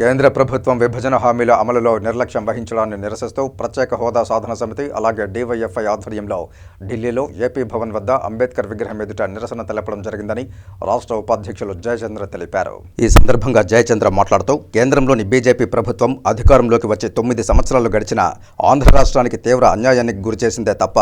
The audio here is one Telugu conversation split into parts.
కేంద్ర ప్రభుత్వం విభజన హామీల అమలులో నిర్లక్ష్యం వహించడాన్ని నిరసిస్తూ ప్రత్యేక హోదా సాధన సమితి అలాగే డీవైఎఫ్ఐ ఆధ్వర్యంలో ఢిల్లీలో ఏపీ భవన్ వద్ద అంబేద్కర్ విగ్రహం ఎదుట నిరసన తెలపడం జరిగిందని రాష్ట్ర ఉపాధ్యక్షులు జయచంద్ర తెలిపారు. ఈ సందర్భంగా జయచంద్ర మాట్లాడుతూ కేంద్రంలోని బీజేపీ ప్రభుత్వం అధికారంలోకి వచ్చి తొమ్మిది సంవత్సరాలు గడిచిన ఆంధ్ర రాష్ట్రానికి తీవ్ర అన్యాయానికి గురిచేసిందే తప్ప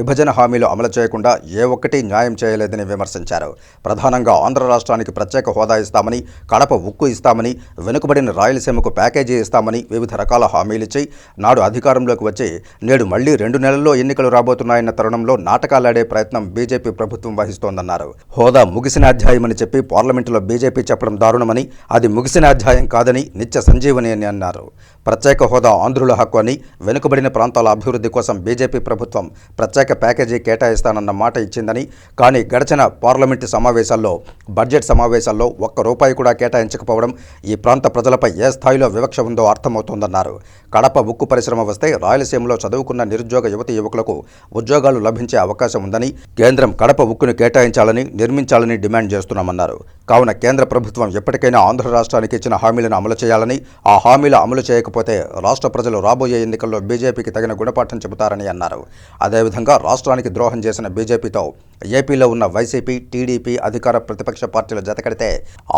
విభజన హామీలు అమలు చేయకుండా ఏ ఒక్కటి న్యాయం చేయలేదని విమర్శించారు. ప్రధానంగా ఆంధ్ర రాష్ట్రానికి ప్రత్యేక హోదా ఇస్తామని కడప ఉక్కు ఇస్తామని వెనుకబడిన రాయలసీమకు ప్యాకేజీ ఇస్తామని వివిధ రకాల హామీలిచ్చి నాడు అధికారంలోకి వచ్చి నేడు మళ్ళీ రెండు నెలల్లో ఎన్నికలు రాబోతున్నాయన్న తరుణంలో నాటకాలాడే ప్రయత్నం బీజేపీ ప్రభుత్వం వహిస్తోందన్నారు. హోదా ముగిసిన అధ్యాయమని చెప్పి పార్లమెంటులో బీజేపీ చెప్పడం దారుణమని అది ముగిసిన అధ్యాయం కాదని నిత్య సంజీవని అని అన్నారు. ప్రత్యేక హోదా ఆంధ్రుల హక్కు అని వెనుకబడిన ప్రాంతాల అభివృద్ధి కోసం బీజేపీ ప్రభుత్వం ప్రత్యేక ప్యాకేజీ కేటాయిస్తానన్న మాట ఇచ్చిందని కానీ గడిచిన పార్లమెంటు సమావేశాల్లో బడ్జెట్ సమావేశాల్లో ఒక్క రూపాయి కూడా కేటాయించకపోవడం ఈ ప్రాంత ప్రజలపై ఏ స్థాయిలో వివక్ష ఉందో అర్థమవుతోందన్నారు. కడప ఉక్కు పరిశ్రమ వస్తే రాయలసీమలో చదువుకున్న నిరుద్యోగ యువతి యువకులకు ఉద్యోగాలు లభించే అవకాశం ఉందని కేంద్రం కడప ఉక్కును కేటాయించాలని నిర్మించాలని డిమాండ్ చేస్తున్నామన్నారు. కావున కేంద్ర ప్రభుత్వం ఎప్పటికైనా ఆంధ్ర రాష్ట్రానికి ఇచ్చిన హామీలను అమలు చేయాలని ఆ హామీలు అమలు చేయకపోతే రాష్ట్ర ప్రజలు రాబోయే ఎన్నికల్లో బీజేపీకి తగిన గుణపాఠం చెబుతారని అన్నారు. అదేవిధంగా రాష్ట్రానికి ద్రోహం చేసిన బీజేపీతో ఏపీలో ఉన్న వైసీపీ టీడీపీ అధికార ప్రతిపక్ష పార్టీలు జతకడితే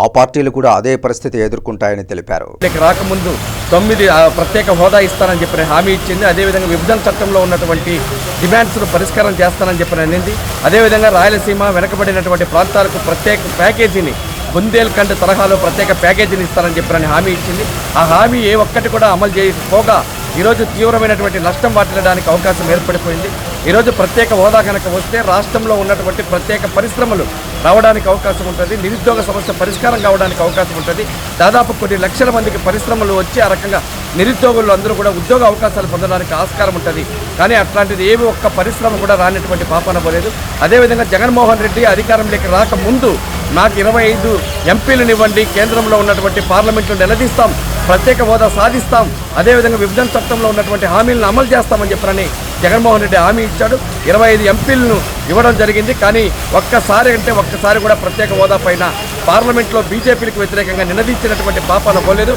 ఆ పార్టీలు కూడా అదే పరిస్థితి ఎదుర్కొంటాయని తెలిపారు. రాకముందు తొమ్మిది ప్రత్యేక హోదా ఇస్తానని చెప్పిన హామీ ఇచ్చింది. అదేవిధంగా విభజన చట్టంలో ఉన్నటువంటి డిమాండ్స్ను పరిష్కారం చేస్తానని చెప్పిన అనింది అదేవిధంగా రాయలసీమ వెనకబడినటువంటి ప్రాంతాలకు ప్రత్యేక ప్యాకేజీని బుందేల్ఖండ్ తరహాలో ప్రత్యేక ప్యాకేజీని ఇస్తారని చెప్పారని హామీ ఇచ్చింది. ఆ హామీ ఏ ఒక్కటి కూడా అమలు చేయకపోగా ఈరోజు తీవ్రమైనటువంటి నష్టం వాటిల్లడానికి అవకాశం ఏర్పడిపోయింది. ఈరోజు ప్రత్యేక హోదా కనుక వస్తే రాష్ట్రంలో ఉన్నటువంటి ప్రత్యేక పరిశ్రమలు రావడానికి అవకాశం ఉంటుంది. నిరుద్యోగ సమస్య పరిష్కారం కావడానికి అవకాశం ఉంటుంది. దాదాపు కొన్ని లక్షల మందికి పరిశ్రమలు వచ్చి ఆ రకంగా నిరుద్యోగులు అందరూ కూడా ఉద్యోగ అవకాశాలు పొందడానికి ఆస్కారం ఉంటుంది. కానీ అట్లాంటిది ఏమి ఒక్క పరిశ్రమ కూడా రానటువంటి పాపన పోలేదు. అదేవిధంగా జగన్మోహన్ రెడ్డి అధికారంలోకి రాకముందు నాకు ఇరవై ఐదు ఎంపీలను ఇవ్వండి కేంద్రంలో ఉన్నటువంటి పార్లమెంట్లో నిలదీస్తాం ప్రత్యేక హోదా సాధిస్తాం అదేవిధంగా విభజన చట్టంలో ఉన్నటువంటి హామీలను అమలు చేస్తామని చెప్పారని జగన్మోహన్ రెడ్డి హామీ ఇచ్చాడు. ఇరవై ఐదు ఎంపీలను ఇవ్వడం జరిగింది కానీ ఒక్కసారి అంటే ఒక్కసారి కూడా ప్రత్యేక హోదా పైన పార్లమెంట్లో బీజేపీలకు వ్యతిరేకంగా నినదించినటువంటి పాపాలు పోలేదు.